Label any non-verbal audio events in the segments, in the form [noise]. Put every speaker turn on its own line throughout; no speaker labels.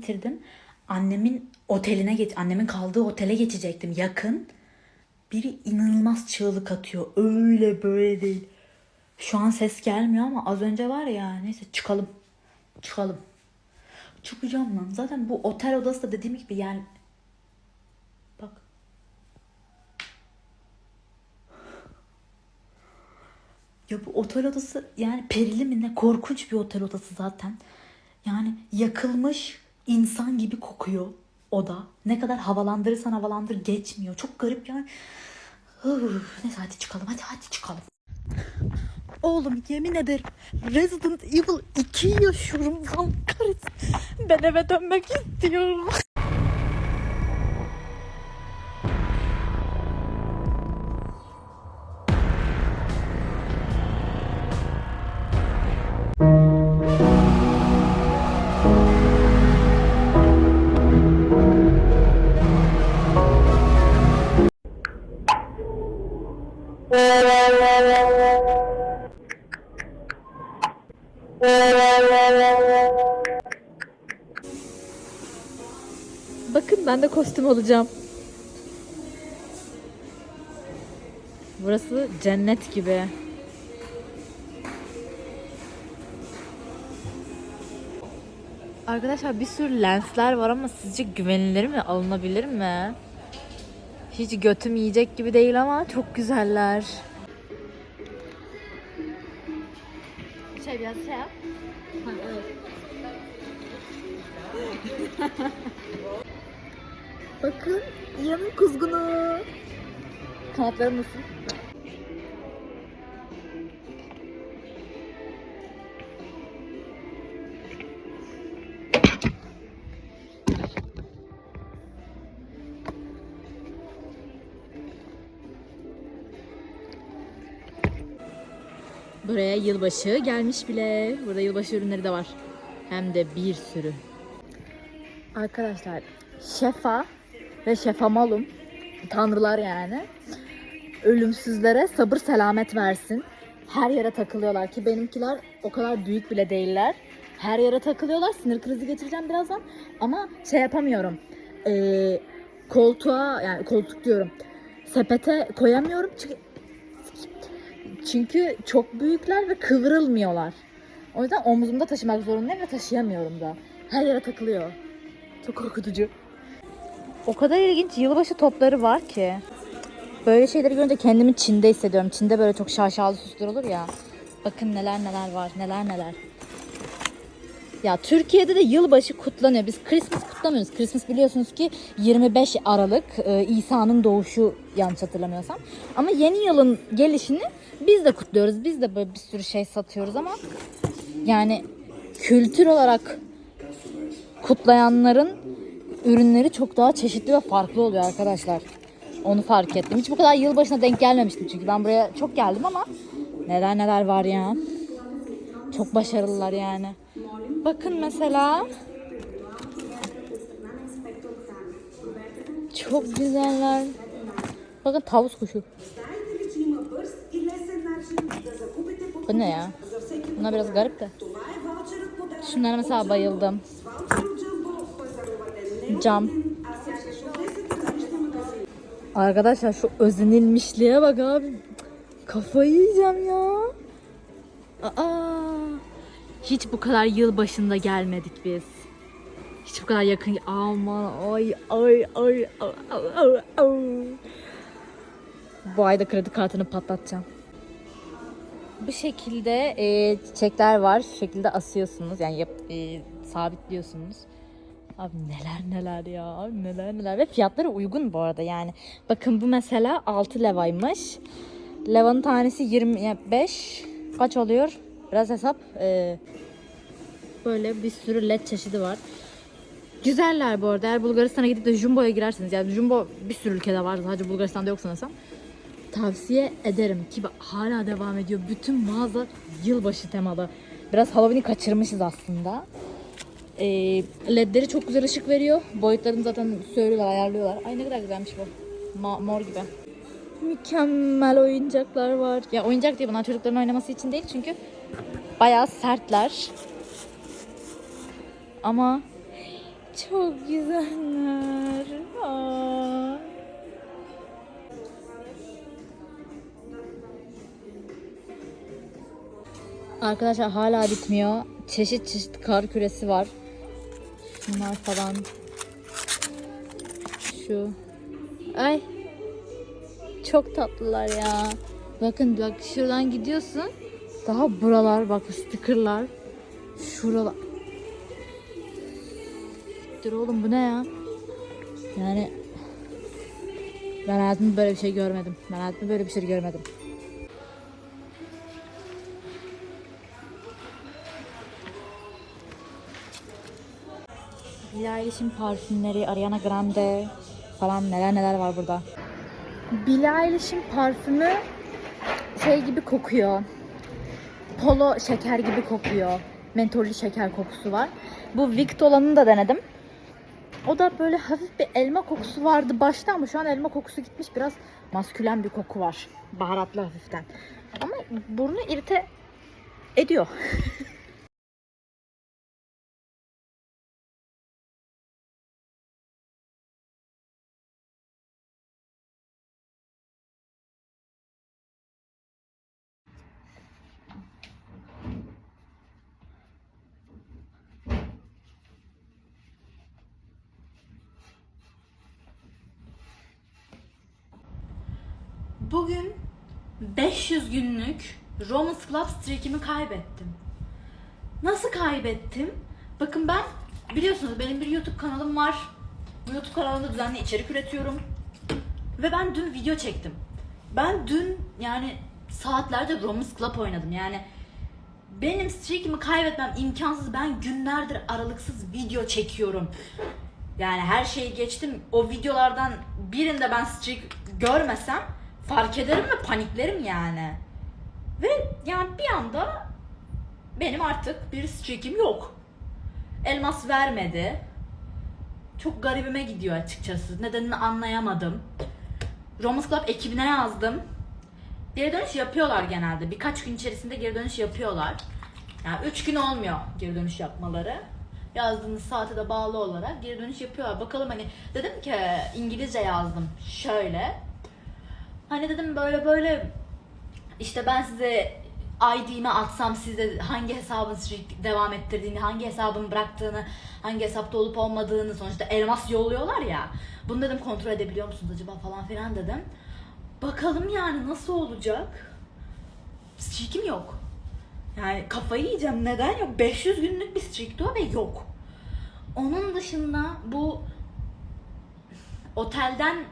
bitirdim. Annemin oteline geç annemin kaldığı otele geçecektim yakın. Biri inanılmaz çığlık atıyor. Öyle böyle değil. Şu an ses gelmiyor ama az önce var ya neyse çıkalım. Çıkalım. Çıkacağım lan. Zaten bu otel odası da dediğim gibi yani bak Ya bu otel odası yani perili mi ne korkunç bir otel odası zaten. Yani yakılmış insan gibi kokuyor oda. Ne kadar havalandırırsan havalandır geçmiyor. Çok garip yani. Neyse hadi çıkalım hadi hadi çıkalım. Oğlum yemin ederim Resident Evil 2'yi yaşıyorum. Ben eve dönmek istiyorum.
Ben de kostüm olacağım. Burası cennet gibi. Arkadaşlar bir sürü lensler var ama sizce güvenilir mi? Alınabilir mi? Hiç götüm yiyecek gibi değil ama çok güzeller. Şey biraz şey yap. [laughs] Bakın yanın kuzgunu. Kanatları nasıl? Buraya yılbaşı gelmiş bile. Burada yılbaşı ürünleri de var. Hem de bir sürü. Arkadaşlar şefa ve şefa malum tanrılar yani ölümsüzlere sabır selamet versin. Her yere takılıyorlar ki benimkiler o kadar büyük bile değiller. Her yere takılıyorlar. Sinir krizi geçireceğim birazdan. Ama şey yapamıyorum. Ee, koltuğa yani koltuk diyorum. Sepete koyamıyorum çünkü çünkü çok büyükler ve kıvrılmıyorlar. O yüzden omzumda taşımak zorundayım ve taşıyamıyorum da. Her yere takılıyor. Çok korkutucu. O kadar ilginç yılbaşı topları var ki. Böyle şeyleri görünce kendimi Çin'de hissediyorum. Çin'de böyle çok şaşalı süsler olur ya. Bakın neler neler var, neler neler. Ya Türkiye'de de yılbaşı kutlanıyor. Biz Christmas kutlamıyoruz. Christmas biliyorsunuz ki 25 Aralık e, İsa'nın doğuşu yanlış hatırlamıyorsam. Ama yeni yılın gelişini biz de kutluyoruz. Biz de böyle bir sürü şey satıyoruz ama yani kültür olarak kutlayanların ürünleri çok daha çeşitli ve farklı oluyor arkadaşlar. Onu fark ettim. Hiç bu kadar yılbaşına denk gelmemiştim çünkü ben buraya çok geldim ama neler neler var ya. Çok başarılılar yani. Bakın mesela çok güzeller. Bakın tavus kuşu. Bu ne ya? Buna biraz garip de. Şunlara mesela bayıldım. Cam. Arkadaşlar şu özenilmişliğe bak abi. Kafayı yiyeceğim ya. Aa, hiç bu kadar yıl başında gelmedik biz. Hiç bu kadar yakın. Aman ay ay ay ay, ay, ay. Bu ayda kredi kartını patlatacağım. Bu şekilde e, çiçekler var. Şu şekilde asıyorsunuz. Yani yap, e, sabitliyorsunuz. Abi neler neler ya. Abi neler neler. Ve fiyatları uygun bu arada yani. Bakın bu mesela 6 levaymış. Levanın tanesi 25. Kaç oluyor? Biraz hesap. Ee, böyle bir sürü led çeşidi var. Güzeller bu arada. Eğer Bulgaristan'a gidip de Jumbo'ya girerseniz. Yani Jumbo bir sürü ülkede var. Sadece Bulgaristan'da yok sanırsam. Tavsiye ederim ki hala devam ediyor. Bütün mağaza yılbaşı temalı. Biraz Halloween'i kaçırmışız aslında. Ee, ledleri çok güzel ışık veriyor. Boyutlarını zaten söylüyorlar, ayarlıyorlar. Ay ne kadar güzelmiş bu. Ma- mor gibi. Mükemmel oyuncaklar var. Ya oyuncak değil bunlar çocukların oynaması için değil çünkü bayağı sertler.
Ama çok güzeller. Aa. Arkadaşlar hala bitmiyor. Çeşit çeşit kar küresi var. Şunlar falan. Şu. Ay. Çok tatlılar ya. Bakın bak şuradan gidiyorsun. Daha buralar bak stickerlar. Şuralar. Dur oğlum bu ne ya? Yani ben hayatımda böyle bir şey görmedim. Ben hayatımda böyle bir şey görmedim. Billie Eilish'in parfümleri, Ariana Grande falan neler neler var burada. Billie Eilish'in parfümü şey gibi kokuyor. Polo şeker gibi kokuyor. Mentollü şeker kokusu var. Bu Victolan'ı da denedim. O da böyle hafif bir elma kokusu vardı başta ama şu an elma kokusu gitmiş. Biraz maskülen bir koku var. Baharatlı hafiften. Ama burnu irite ediyor. [laughs]
Bugün 500 günlük Romans Club streak'imi kaybettim. Nasıl kaybettim? Bakın ben biliyorsunuz benim bir YouTube kanalım var. Bu YouTube kanalında düzenli içerik üretiyorum. Ve ben dün video çektim. Ben dün yani saatlerce Romans Club oynadım. Yani benim streak'imi kaybetmem imkansız. Ben günlerdir aralıksız video çekiyorum. Yani her şeyi geçtim. O videolardan birinde ben streak görmesem fark ederim ve paniklerim yani. Ve yani bir anda benim artık bir streak'im yok. Elmas vermedi. Çok garibime gidiyor açıkçası. Nedenini anlayamadım. Romans Club ekibine yazdım. Geri dönüş yapıyorlar genelde. Birkaç gün içerisinde geri dönüş yapıyorlar. Yani 3 gün olmuyor geri dönüş yapmaları. Yazdığınız saate de bağlı olarak geri dönüş yapıyorlar. Bakalım hani dedim ki İngilizce yazdım şöyle. Hani dedim böyle böyle işte ben size ID'mi atsam size hangi hesabın devam ettirdiğini, hangi hesabın bıraktığını, hangi hesapta olup olmadığını sonuçta elmas yolluyorlar ya. Bunu dedim kontrol edebiliyor musunuz acaba falan filan dedim. Bakalım yani nasıl olacak? Streak'im yok. Yani kafayı yiyeceğim. Neden yok? 500 günlük bir streak'ti o ve yok. Onun dışında bu otelden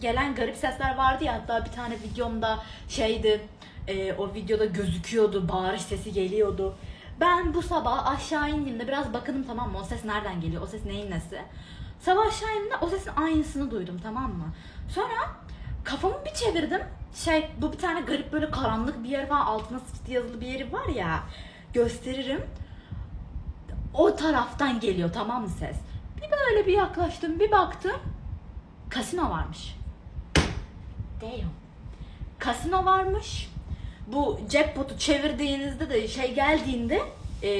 gelen garip sesler vardı ya hatta bir tane videomda şeydi e, o videoda gözüküyordu bağırış sesi geliyordu. Ben bu sabah aşağı indiğimde biraz bakınım tamam mı o ses nereden geliyor o ses neyin nesi. Sabah aşağı indiğimde o sesin aynısını duydum tamam mı. Sonra kafamı bir çevirdim şey bu bir tane garip böyle karanlık bir yer falan altına sıçtı yazılı bir yeri var ya gösteririm. O taraftan geliyor tamam mı ses. Bir böyle bir yaklaştım bir baktım kasino varmış. Damn. Kasino varmış. Bu jackpot'u çevirdiğinizde de şey geldiğinde e,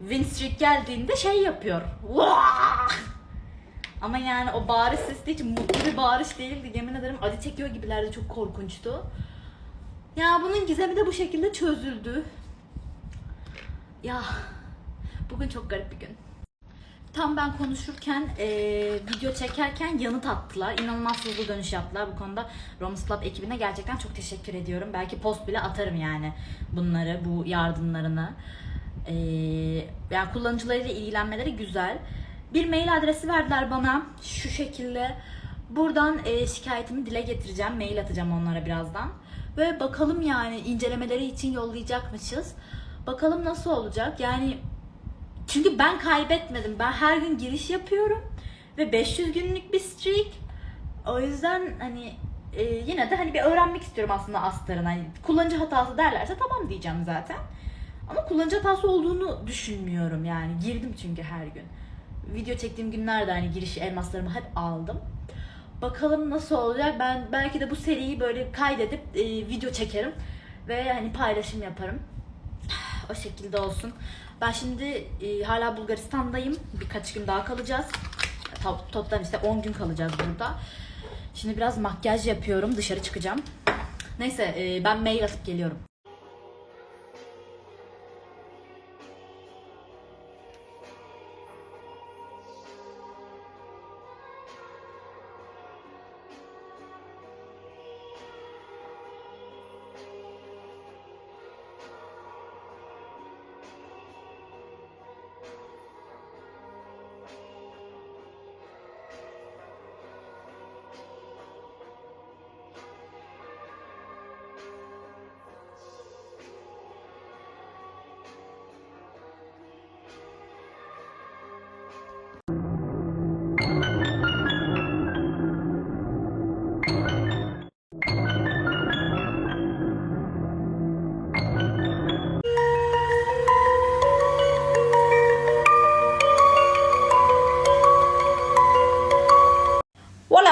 win streak geldiğinde şey yapıyor. Vaa! Ama yani o bağırış sesi hiç mutlu bir bağırış değildi. Yemin ederim acı çekiyor gibilerdi. Çok korkunçtu. Ya bunun gizemi de bu şekilde çözüldü. Ya bugün çok garip bir gün. Tam ben konuşurken, eee, video çekerken yanıt attılar. İnanılmaz hızlı dönüş yaptılar bu konuda. Romans Club ekibine gerçekten çok teşekkür ediyorum. Belki post bile atarım yani bunları, bu yardımlarını. Eee yani kullanıcılarıyla ilgilenmeleri güzel. Bir mail adresi verdiler bana şu şekilde. Buradan eee, şikayetimi dile getireceğim. Mail atacağım onlara birazdan. Ve bakalım yani incelemeleri için yollayacakmışız. Bakalım nasıl olacak. Yani çünkü ben kaybetmedim. Ben her gün giriş yapıyorum ve 500 günlük bir streak. O yüzden hani e, yine de hani bir öğrenmek istiyorum aslında astarın. Hani kullanıcı hatası derlerse tamam diyeceğim zaten. Ama kullanıcı hatası olduğunu düşünmüyorum yani. Girdim çünkü her gün. Video çektiğim günlerde hani giriş elmaslarımı hep aldım. Bakalım nasıl olacak. Ben belki de bu seriyi böyle kaydedip e, video çekerim ve hani paylaşım yaparım.
O şekilde olsun. Ben şimdi e, hala Bulgaristan'dayım. Birkaç gün daha kalacağız. To- Toplam işte 10 gün kalacağız burada. Şimdi biraz makyaj yapıyorum. Dışarı çıkacağım. Neyse e, ben mail atıp geliyorum. Valla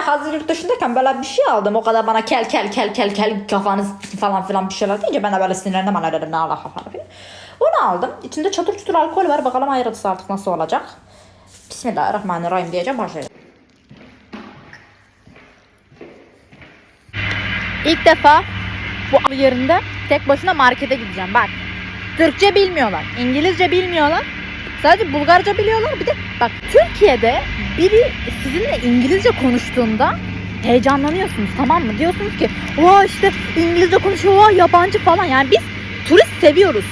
hazır yurt dışındayken böyle bir şey aldım. O kadar bana kel kel kel kel kel kafanız falan filan bir şeyler deyince ben de böyle sinirlendim. Ana dedim ne alaka falan filan. Onu aldım. İçinde çatır çutur alkol var. Bakalım ayrıntısı artık nasıl olacak. Bismillahirrahmanirrahim diyeceğim başlayalım.
İlk defa bu yerinde tek başına markete gideceğim. Bak. Türkçe bilmiyorlar. İngilizce bilmiyorlar. Sadece Bulgarca biliyorlar. Bir de bak Türkiye'de biri sizinle İngilizce konuştuğunda heyecanlanıyorsunuz tamam mı? Diyorsunuz ki vay işte İngilizce konuşuyor vay yabancı falan. Yani biz turist seviyoruz.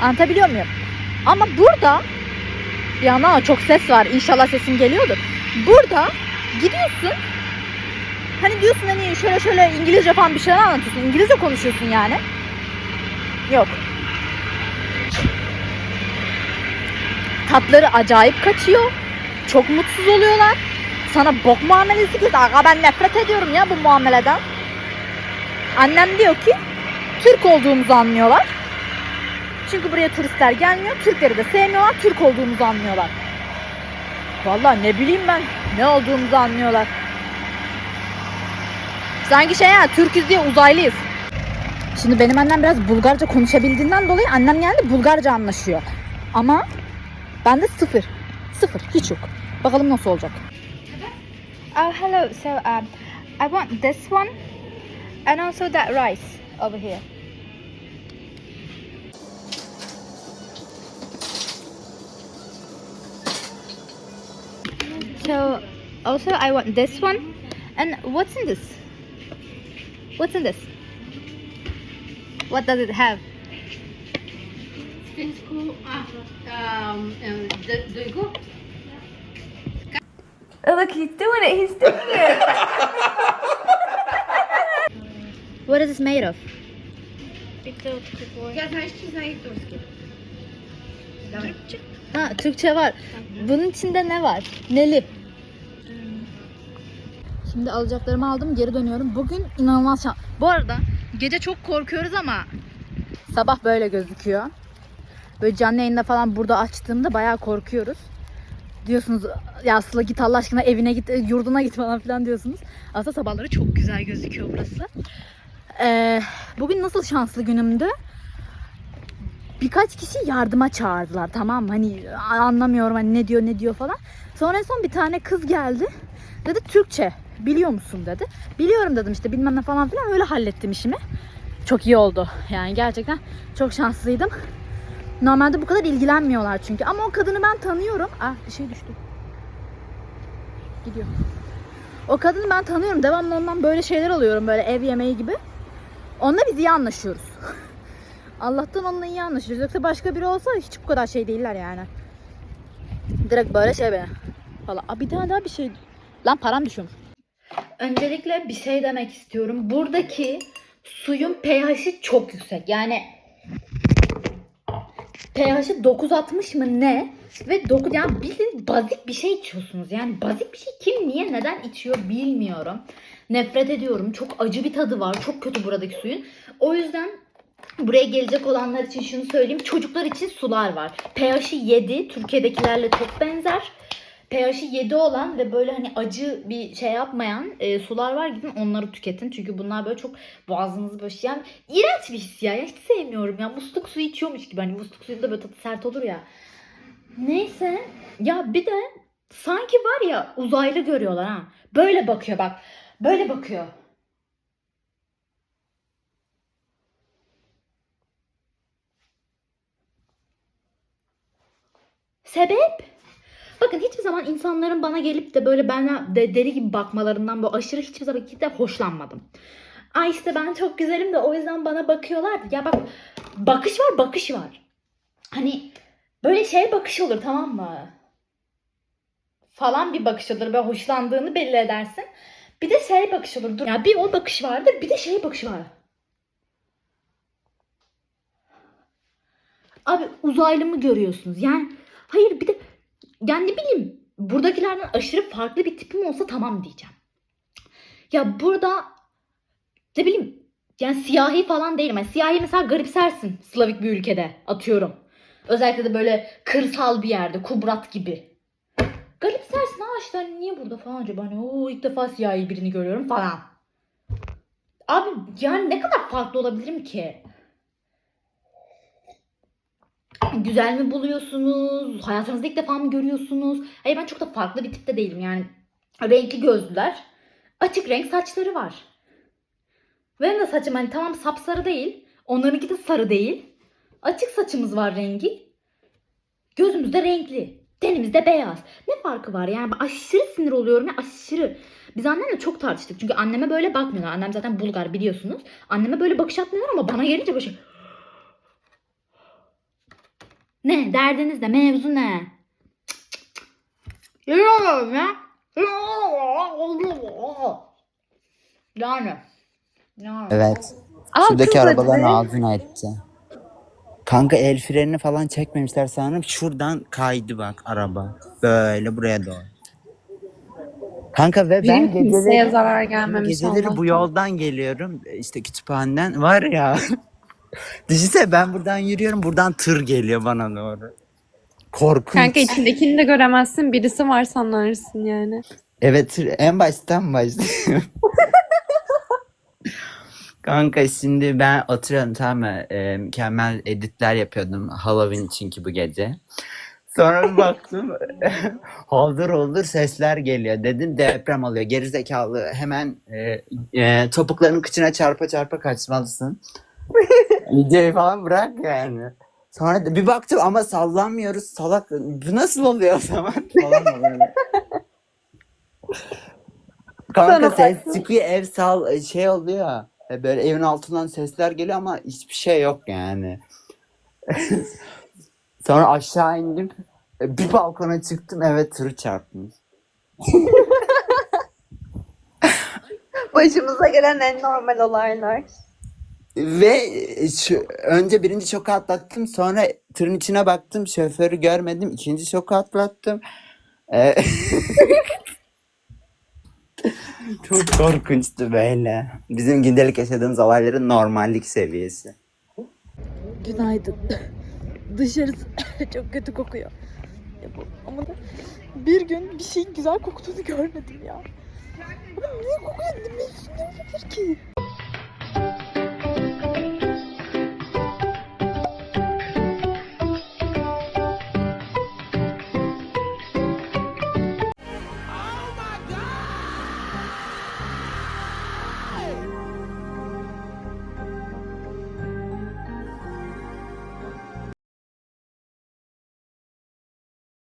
Anlatabiliyor muyum? Ama burada bir yana çok ses var. İnşallah sesim geliyordur. Burada gidiyorsun Hani diyorsun hani şöyle şöyle İngilizce falan bir şeyler anlatıyorsun. İngilizce konuşuyorsun yani. Yok. Tatları acayip kaçıyor. Çok mutsuz oluyorlar. Sana bok muamelesi yapıyor. Aga ben nefret ediyorum ya bu muameleden. Annem diyor ki Türk olduğumuzu anlıyorlar. Çünkü buraya turistler gelmiyor. Türkleri de sevmiyorlar. Türk olduğumuzu anlıyorlar. Vallahi ne bileyim ben ne olduğumuzu anlıyorlar. Sanki şey ya Türküz diye uzaylıyız. Şimdi benim annem biraz Bulgarca konuşabildiğinden dolayı annem geldi Bulgarca anlaşıyor. Ama bende sıfır. Sıfır. Hiç yok. Bakalım nasıl olacak.
Oh, hello. So, um, I want this one and also that rice over here. So, also I want this one. And what's in this? What's in this? What does it have?
Finsko, ah, um, um, Du-
Oh, look, he's doing it. He's doing it. [laughs] what is this made of?
Ja znasz czy znasz turski? Dawaj.
Ha Türkçe var. Bunun içinde ne var? Neli. Şimdi alacaklarımı aldım geri dönüyorum. Bugün inanılmaz şans. Bu arada gece çok korkuyoruz ama sabah böyle gözüküyor. Böyle canlı yayında falan burada açtığımda bayağı korkuyoruz. Diyorsunuz ya Sıla git Allah aşkına evine git yurduna git [laughs] falan filan diyorsunuz. Aslında sabahları çok güzel gözüküyor burası. Ee, bugün nasıl şanslı günümdü? birkaç kişi yardıma çağırdılar tamam? Hani anlamıyorum hani ne diyor ne diyor falan. Sonra en son bir tane kız geldi. Dedi Türkçe biliyor musun dedi. Biliyorum dedim işte bilmem ne falan filan öyle hallettim işimi. Çok iyi oldu. Yani gerçekten çok şanslıydım. Normalde bu kadar ilgilenmiyorlar çünkü. Ama o kadını ben tanıyorum. Ah bir şey düştü. Gidiyor. O kadını ben tanıyorum. Devamlı ondan böyle şeyler alıyorum. Böyle ev yemeği gibi. Onunla biz iyi anlaşıyoruz. [laughs] Allah'tan onunla iyi anlaşıyoruz. Yoksa başka biri olsa hiç bu kadar şey değiller yani. Direkt böyle şey be. Valla bir tane daha bir şey. Lan param düşüyormuş. Öncelikle bir şey demek istiyorum. Buradaki suyun pH'i çok yüksek. Yani pH'i 9.60 mı ne? Ve 9 yani bildiğin bazik bir şey içiyorsunuz. Yani bazik bir şey kim niye neden içiyor bilmiyorum. Nefret ediyorum. Çok acı bir tadı var. Çok kötü buradaki suyun. O yüzden Buraya gelecek olanlar için şunu söyleyeyim. Çocuklar için sular var. pH'i 7. Türkiye'dekilerle çok benzer. pH'i 7 olan ve böyle hani acı bir şey yapmayan e, sular var gidin onları tüketin. Çünkü bunlar böyle çok boğazınızı böyle şey- iğrenç bir his ya. Hiç sevmiyorum ya. Musluk suyu içiyormuş gibi. Hani musluk suyunda böyle tadı sert olur ya. Neyse. Ya bir de sanki var ya uzaylı görüyorlar ha. Böyle bakıyor bak. Böyle bakıyor. Sebep? Bakın hiçbir zaman insanların bana gelip de böyle bana de deli gibi bakmalarından böyle aşırı hiçbir zaman de hoşlanmadım. Ay işte ben çok güzelim de o yüzden bana bakıyorlar. Ya bak bakış var bakış var. Hani böyle şey bakış olur tamam mı? Falan bir bakış olur. Böyle hoşlandığını belli edersin. Bir de şey bakış olur. Dur. Ya bir o bakış vardır bir de şey bakış var. Abi uzaylı mı görüyorsunuz? Yani hayır bir de yani ne bileyim buradakilerden aşırı farklı bir tipim olsa tamam diyeceğim. Ya burada ne bileyim yani siyahi falan değilim. Yani siyahi mesela garipsersin Slavik bir ülkede atıyorum. Özellikle de böyle kırsal bir yerde Kubrat gibi. Garipsersin ha işte hani niye burada falan acaba hani o ilk defa siyahi birini görüyorum falan. Abi yani ne kadar farklı olabilirim ki? Güzel mi buluyorsunuz? Hayatınızda ilk defa mı görüyorsunuz? Hayır ben çok da farklı bir tipte değilim yani. Renkli gözlüler. Açık renk saçları var. Benim de saçım hani tamam sapsarı değil. Onlarınki de sarı değil. Açık saçımız var rengi. Gözümüz de renkli. Tenimiz de beyaz. Ne farkı var yani ben aşırı sinir oluyorum ya aşırı. Biz annemle çok tartıştık. Çünkü anneme böyle bakmıyorlar. Annem zaten Bulgar biliyorsunuz. Anneme böyle bakış atmıyorlar ama bana gelince böyle şey. Ne? Derdiniz ne? Mevzu ne? Yürüyorum ya. Yani. Yani.
Evet.
Aa,
Şuradaki arabaların
dedi.
ağzına etti. Kanka el frenini falan çekmemişler sanırım. Şuradan kaydı bak araba. Böyle buraya doğru. Kanka ve ben geceleri,
zarar
geceleri bu yoldan geliyorum. İşte kütüphaneden var ya. [laughs] Düşünsene ben buradan yürüyorum. Buradan tır geliyor bana doğru. Korkunç.
Kanka içindekini de göremezsin. Birisi var sanırsın yani.
Evet en baştan başlıyor. [laughs] Kanka şimdi ben oturuyorum tamam mı? Ee, mükemmel editler yapıyordum Halloween için ki bu gece. Sonra bir baktım [laughs] holdur holdur sesler geliyor. Dedim deprem oluyor. Gerizekalı hemen e, e, topuklarının kıçına çarpa çarpa kaçmalısın. Videoyu falan bırak yani. Sonra da bir baktım ama sallanmıyoruz salak. Bu nasıl oluyor o zaman? [laughs] Falan. Kanka ses çıkıyor ev sal şey oluyor. E, Böyle evin altından sesler geliyor ama hiçbir şey yok yani. [laughs] Sonra aşağı indim. e, Bir balkona çıktım evet tır çarpmış. [laughs]
Başımıza gelen en normal olaylar.
Ve e, şu, önce birinci şoku atlattım sonra tırın içine baktım şoförü görmedim ikinci şoku atlattım. E, [laughs] Çok korkunçtu böyle. Bizim gündelik yaşadığımız olayların normallik seviyesi.
Günaydın. Dışarısı [laughs] çok kötü kokuyor. Bu, ama da bir gün bir şeyin güzel koktuğunu görmedim ya. Ama niye kokuyor? Ne ne olabilir ki? Música